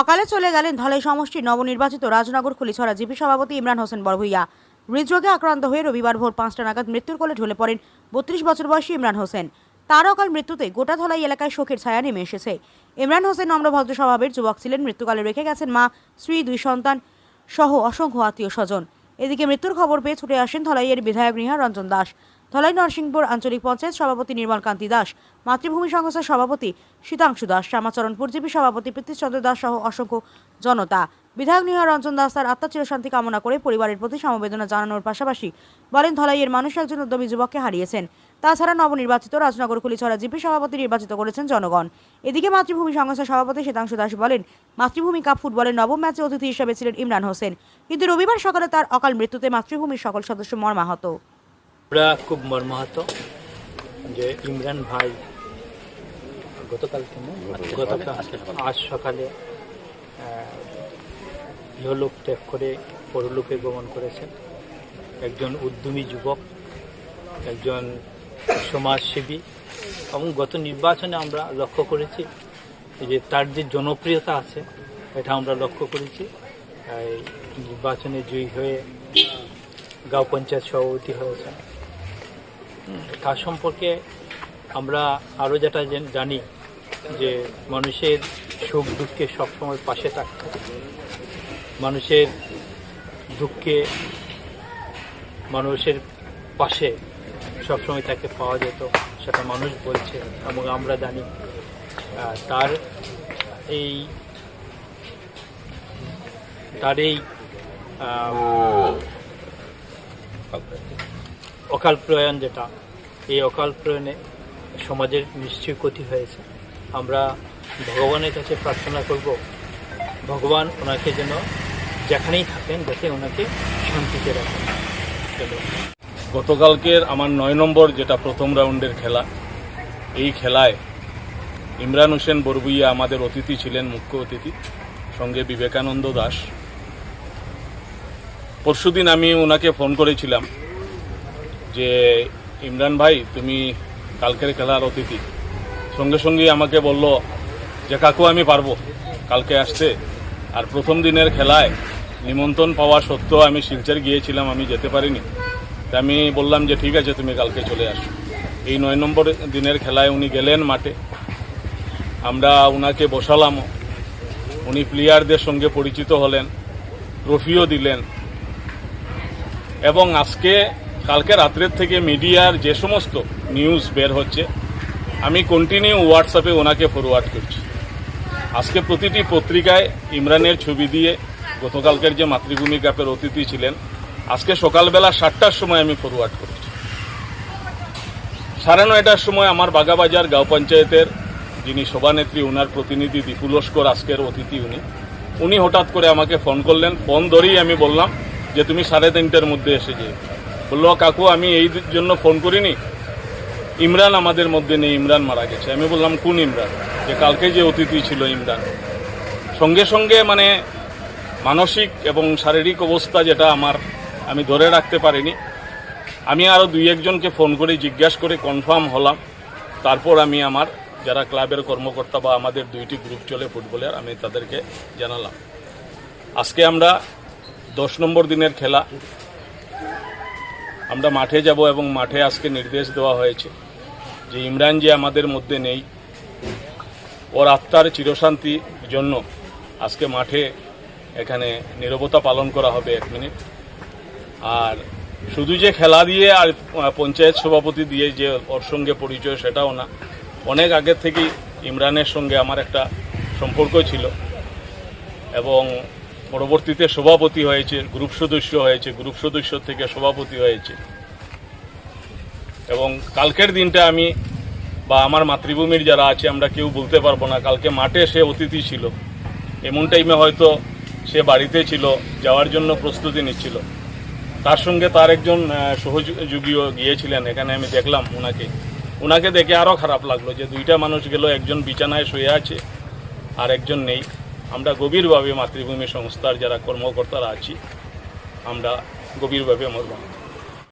অকালে চলে গেলেন ধলাই সমষ্টির নবনির্বাচিত রাজনগর খুলিছড়া জিপি সভাপতি ইমরান হোসেন বড়ভুইয়া হৃদরোগে আক্রান্ত হয়ে রবিবার ভোর পাঁচটা নাগাদ মৃত্যুর কোলে ঢলে পড়েন বত্রিশ বছর বয়সী ইমরান হোসেন। তার অকাল মৃত্যুতে গোটা ধলাই এলাকায় শোকের ছায়া নেমে এসেছে। ইমরান হোসেন নম্রভদ্র স্বভাবের যুবক ছিলেন, মৃত্যুকালে রেখে গেছেন মা, স্ত্রী, দুই সন্তান সহ অসংখ্য আত্মীয় স্বজন। এদিকে মৃত্যুর খবর পেয়ে ছুটে আসেন ধলাইয়ের বিধায়ক রিহা রঞ্জন দাস। ধলাই নরসিংপুর আঞ্চলিক পঞ্চায়েত সভাপতি নির্মল কান্তি দাস, মাতৃভূমি সংস্থার সভাপতি শীতাংশু দাস, শ্যামাচরণপুর জিপি সভাপতি প্রীতিশচন্দ্র দাস সহ অসংখ্য জনতা। বিধায়ক নিহা রঞ্জন দাস তার আত্মার চিরশান্তি কামনা করে পরিবারের প্রতি সমবেদনা জানানোর পাশাপাশি বলেন, ধলাইয়ের মানুষ একজন উদ্যমী যুবককে হারিয়েছেন। তাছাড়া নবনির্বাচিত রাজনগর কুলিছড়া জিপি সভাপতি নির্বাচিত করেছেন জনগণ। এদিকে মাতৃভূমি সংস্থার সভাপতি শীতাংশু দাস বলেন, মাতৃভূমি কাপ ফুটবলের নবম ম্যাচে অতিথি হিসেবে ছিলেন ইমরান হোসেন। কিন্তু রবিবার সকালে তার অকাল মৃত্যুতে মাতৃভূমির সকল সদস্য মর্মাহত। আমরা খুব মর্মাহত যে ইমরান ভাই গতকালকে না? গতকাল আজ সকালে ইহলোক ত্যাগ করে পরলোকে গমন করেছেন। একজন উদ্যমী যুবক একজন সমাজসেবী এবং গত নির্বাচনে আমরা লক্ষ্য করেছি যে তার যে জনপ্রিয়তা আছে এটা আমরা লক্ষ্য করেছি। নির্বাচনে জয়ী হয়ে গাঁও পঞ্চায়েত সভাপতি হয়েছেন। তার সম্পর্কে আমরা আরও যেটা জেন- যে মানুষের সুখ দুঃখে সবসময় পাশে থাকত মানুষের দুঃখে মানুষের পাশে সবসময় তাকে পাওয়া যেত, সেটা মানুষ বলছে এবং আমরা জানি। তার এই তার এই অকাল প্রয়াণ যেটা, এই অকাল প্রয়াণে সমাজের নিশ্চয়ই ক্ষতি হয়েছে। আমরা ভগবানের কাছে প্রার্থনা করব, ভগবান ওনাকে যেন যেখানেই থাকেন, যাতে ওনাকে শান্তিতে রাখেন। গতকালকের আমার নয় নম্বর যেটা প্রথম রাউন্ডের খেলা, এই খেলায় ইমরান হোসেন বরবুইয়া আমাদের অতিথি ছিলেন, মুখ্য অতিথি, সঙ্গে বিবেকানন্দ দাস। পরশুদিন আমি ওনাকে ফোন করেছিলাম যে, ইমরান ভাই, তুমি কালকের খেলার অতিথি। সঙ্গে সঙ্গে আমাকে বলল যে, কাকু, আমি পারব। কালকে আসতে। আর প্রথম দিনের খেলায় নিমন্ত্রণ পাওয়া সত্ত্বেও আমি শিলচর গিয়েছিলাম, আমি যেতে পারিনি। তা আমি বললাম যে, ঠিক আছে, তুমি কালকে চলে আসো। এই নয় নম্বর দিনের খেলায় উনি গেলেন মাঠে। আমরা উনাকে বসালামও। উনি প্লেয়ারদের সঙ্গে পরিচিত হলেন, ট্রফিও দিলেন। এবং আজকে, কালকে রাত্রের থেকে মিডিয়ার যে সমস্ত নিউজ বের হচ্ছে, আমি কন্টিনিউ হোয়াটসঅ্যাপে ওনাকে ফরওয়ার্ড করছি। আজকে প্রতিটি পত্রিকায় ইমরানের ছবি দিয়ে গতকালকের যে মাতৃভূমি কাপের অতিথি ছিলেন, আজকে সকালবেলা সাতটার সময় আমি ফরওয়ার্ড করেছি। সাড়ে নয়টার সময় আমার বাগাবাজার গাঁও পঞ্চায়েতের যিনি সভানেত্রী ওনার প্রতিনিধি দীপু লস্কর আজকের অতিথি উনি। উনি হঠাৎ করে আমাকে ফোন করলেন। ফোন ধরেই আমি বললাম যে তুমি সাড়ে তিনটের মধ্যে এসে যে বলল কাকু, আমি এই জন্য ফোন করিনি। ইমরান আমাদের মধ্যে নেই, ইমরান মারা গেছে। আমি বললাম, কোন ইমরান? যে কালকে যে অতিথি ছিল ইমরান। সঙ্গে সঙ্গে মানে মানসিক এবং শারীরিক অবস্থা যেটা আমার, আমি ধরে রাখতে পারিনি। আমি আরও দুই একজনকে ফোন করে জিজ্ঞাসা করে কনফার্ম হলাম। তারপর আমি আমার যারা ক্লাবের কর্মকর্তা বা আমাদের দুইটি গ্রুপ চলে ফুটবলের, আমি তাদেরকে জানালাম। আজকে আমরা দশ নম্বর দিনের খেলা। আমরা মাঠে যাব এবং মাঠে আজকে নির্দেশ দেওয়া হয়েছে যে ইমরান যে আমাদের মধ্যে নেই, ওর আত্মার চিরশান্তির জন্য আজকে মাঠে এখানে নিরবতা পালন করা হবে এক মিনিট। আর শুধু যে খেলা দিয়ে আর পঞ্চায়েত সভাপতি দিয়ে যে ওর সঙ্গে পরিচয় সেটাও না, অনেক আগে থেকেই ইমরানের সঙ্গে আমার একটা সম্পর্ক ছিল। এবং পরবর্তীতে সভাপতি হয়েছে গ্রুপ সদস্য হয়েছে গ্রুপ সদস্য থেকে সভাপতি হয়েছে। এবং কালকের দিনটা আমি বা আমার মাতৃভূমির যারা আছে, আমরা কেউ বলতে পারব না। কালকে মাঠে সে অতিথি ছিল। এমন টাইমে হয়তো সে বাড়িতে ছিল, যাওয়ার জন্য প্রস্তুতি নিচ্ছিল। তার সঙ্গে তার একজন সহযোগীও গিয়েছিলেন। এখানে আমি দেখলাম ওনাকে ওনাকে দেখে আরও খারাপ লাগল যে দুইটা মানুষ গেল, একজন বিছানায় শুয়ে আছে আর একজন নেই। আমরা গভীরভাবে মাতৃভূমি সংস্থার যারা কর্মকর্তারা আছি আমরা গভীরভাবে মর্মাহত